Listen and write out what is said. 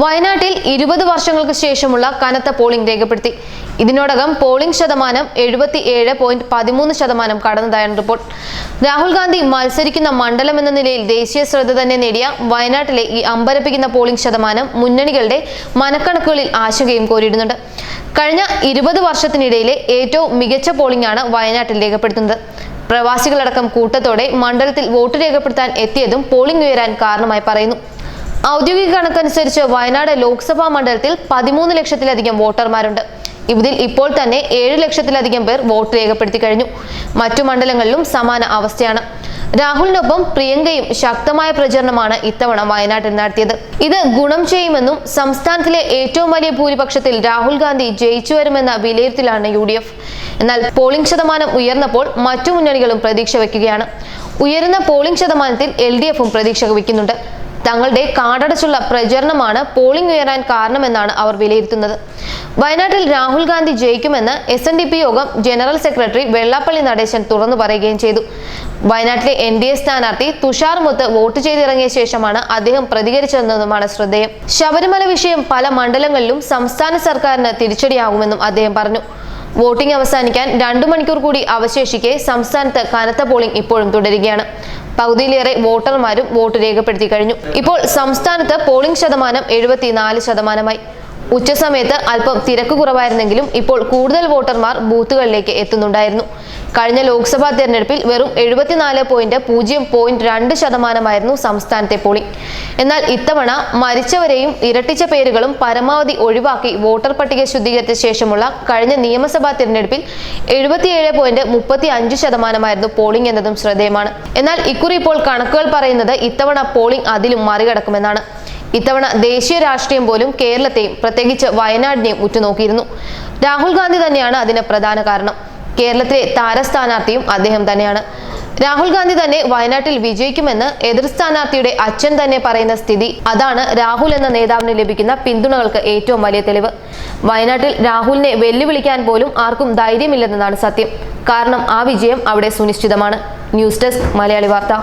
വയനാട്ടിൽ ഇരുപത് വർഷങ്ങൾക്ക് ശേഷമുള്ള കനത്ത പോളിംഗ് രേഖപ്പെടുത്തി. ഇതിനോടകം പോളിംഗ് ശതമാനം എഴുപത്തി ഏഴ് പോയിന്റ് പതിമൂന്ന് ശതമാനം കടന്നതായാണ് റിപ്പോർട്ട്. രാഹുൽ ഗാന്ധി മത്സരിക്കുന്ന മണ്ഡലം എന്ന നിലയിൽ ദേശീയ ശ്രദ്ധ തന്നെ നേടിയ വയനാട്ടിലെ ഈ അമ്പരപ്പിക്കുന്ന പോളിംഗ് ശതമാനം മുന്നണികളുടെ മനക്കണക്കുകളിൽ ആശങ്കയും കോരിയിടുന്നുണ്ട്. കഴിഞ്ഞ ഇരുപത് വർഷത്തിനിടയിലെ ഏറ്റവും മികച്ച പോളിംഗ് ആണ് വയനാട്ടിൽ രേഖപ്പെടുത്തുന്നത്. പ്രവാസികളടക്കം കൂട്ടത്തോടെ മണ്ഡലത്തിൽ വോട്ട് രേഖപ്പെടുത്താൻ എത്തിയതും പോളിംഗ് ഉയരാൻ കാരണമായി പറയുന്നു. ഔദ്യോഗിക കണക്കനുസരിച്ച് വയനാട് ലോക്സഭാ മണ്ഡലത്തിൽ പതിമൂന്ന് ലക്ഷത്തിലധികം വോട്ടർമാരുണ്ട്. ഇതിൽ ഇപ്പോൾ തന്നെ ഏഴ് ലക്ഷത്തിലധികം പേർ വോട്ട് രേഖപ്പെടുത്തി കഴിഞ്ഞു. മറ്റു മണ്ഡലങ്ങളിലും സമാന അവസ്ഥയാണ്. രാഹുലിനൊപ്പം പ്രിയങ്കയും ശക്തമായ പ്രചരണമാണ് ഇത്തവണ വയനാട്ടിൽ നടത്തിയത്. ഇത് ഗുണം ചെയ്യുമെന്നും സംസ്ഥാനത്തിലെ ഏറ്റവും വലിയ ഭൂരിപക്ഷത്തിൽ രാഹുൽ ഗാന്ധി ജയിച്ചു വരുമെന്ന വിലയിരുത്തലാണ് യു എന്നാൽ പോളിംഗ് ശതമാനം ഉയർന്നപ്പോൾ മറ്റു മുന്നണികളും പ്രതീക്ഷ വയ്ക്കുകയാണ് ഉയരുന്ന പോളിംഗ് ശതമാനത്തിൽ എൽ ഡി എഫും പ്രതീക്ഷ വയ്ക്കുന്നുണ്ട് തങ്ങളുടെ കാടടച്ചുള്ള പ്രചരണമാണ് പോളിംഗ് ഉയരാൻ കാരണമെന്നാണ് അവർ വിലയിരുത്തുന്നത്. വയനാട്ടിൽ രാഹുൽ ഗാന്ധി ജയിക്കുമെന്ന് എസ് എൻ ഡി പി യോഗം ജനറൽ സെക്രട്ടറി വെള്ളാപ്പള്ളി നടേശൻ തുറന്നു പറയുകയും ചെയ്തു. വയനാട്ടിലെ എൻ ഡി എ സ്ഥാനാർത്ഥി തുഷാർ മുത്ത് വോട്ട് ചെയ്തിറങ്ങിയ ശേഷമാണ് അദ്ദേഹം പ്രതികരിച്ചതെന്നതുമാണ് ശ്രദ്ധേയം. ശബരിമല വിഷയം പല മണ്ഡലങ്ങളിലും സംസ്ഥാന സർക്കാരിന് തിരിച്ചടിയാകുമെന്നും അദ്ദേഹം പറഞ്ഞു. വോട്ടിംഗ് അവസാനിക്കാൻ രണ്ടു മണിക്കൂർ കൂടി അവശേഷിക്കെ സംസ്ഥാനത്ത് കനത്ത പോളിംഗ് ഇപ്പോഴും തുടരുകയാണ്. പകുതിയിലേറെ വോട്ടർമാരും വോട്ട് രേഖപ്പെടുത്തി കഴിഞ്ഞു. ഇപ്പോൾ സംസ്ഥാനത്ത് പോളിംഗ് ശതമാനം എഴുപത്തിനാല് ശതമാനമായി. ഉച്ചസമയത്ത് അല്പം തിരക്ക് കുറവായിരുന്നെങ്കിലും ഇപ്പോൾ കൂടുതൽ വോട്ടർമാർ ബൂത്തുകളിലേക്ക് എത്തുന്നുണ്ടായിരുന്നു. കഴിഞ്ഞ ലോക്സഭാ തെരഞ്ഞെടുപ്പിൽ വെറും എഴുപത്തിനാല് പോയിന്റ് പൂജ്യം പോയിന്റ് രണ്ട് ശതമാനമായിരുന്നു സംസ്ഥാനത്തെ പോളിംഗ്. എന്നാൽ ഇത്തവണ മരിച്ചവരെയും ഇരട്ടിച്ച പേരുകളും പരമാവധി ഒഴിവാക്കി വോട്ടർ പട്ടിക ശുദ്ധീകരിച്ച ശേഷമുള്ള കഴിഞ്ഞ നിയമസഭാ തെരഞ്ഞെടുപ്പിൽ എഴുപത്തിയേഴ് പോയിന്റ് മുപ്പത്തി അഞ്ച് ശതമാനമായിരുന്നു പോളിംഗ് എന്നതും ശ്രദ്ധേയമാണ്. എന്നാൽ ഇക്കുറി ഇപ്പോൾ കണക്കുകൾ പറയുന്നത് ഇത്തവണ പോളിംഗ് അതിലും മറികടക്കുമെന്നാണ്. ഇത്തവണ ദേശീയ രാഷ്ട്രീയം പോലും കേരളത്തെയും പ്രത്യേകിച്ച് വയനാടിനെയും ഉറ്റുനോക്കിയിരുന്നു. രാഹുൽ ഗാന്ധി തന്നെയാണ് അതിന് പ്രധാന കാരണം. കേരളത്തിലെ താരസ്ഥാനാർത്ഥിയും അദ്ദേഹം തന്നെയാണ്. രാഹുൽ ഗാന്ധി തന്നെ വയനാട്ടിൽ വിജയിക്കുമെന്ന് എതിർ സ്ഥാനാർത്ഥിയുടെ അച്ഛൻ തന്നെ പറയുന്ന സ്ഥിതി അതാണ് രാഹുൽ എന്ന നേതാവിന് ലഭിക്കുന്ന പിന്തുണകൾക്ക് ഏറ്റവും വലിയ തെളിവ്. വയനാട്ടിൽ രാഹുലിനെ വെല്ലുവിളിക്കാൻ പോലും ആർക്കും ധൈര്യമില്ലെന്നതാണ് സത്യം. കാരണം ആ വിജയം അവിടെ സുനിശ്ചിതമാണ്. ന്യൂസ് ഡെസ്ക് മലയാളി വാർത്ത.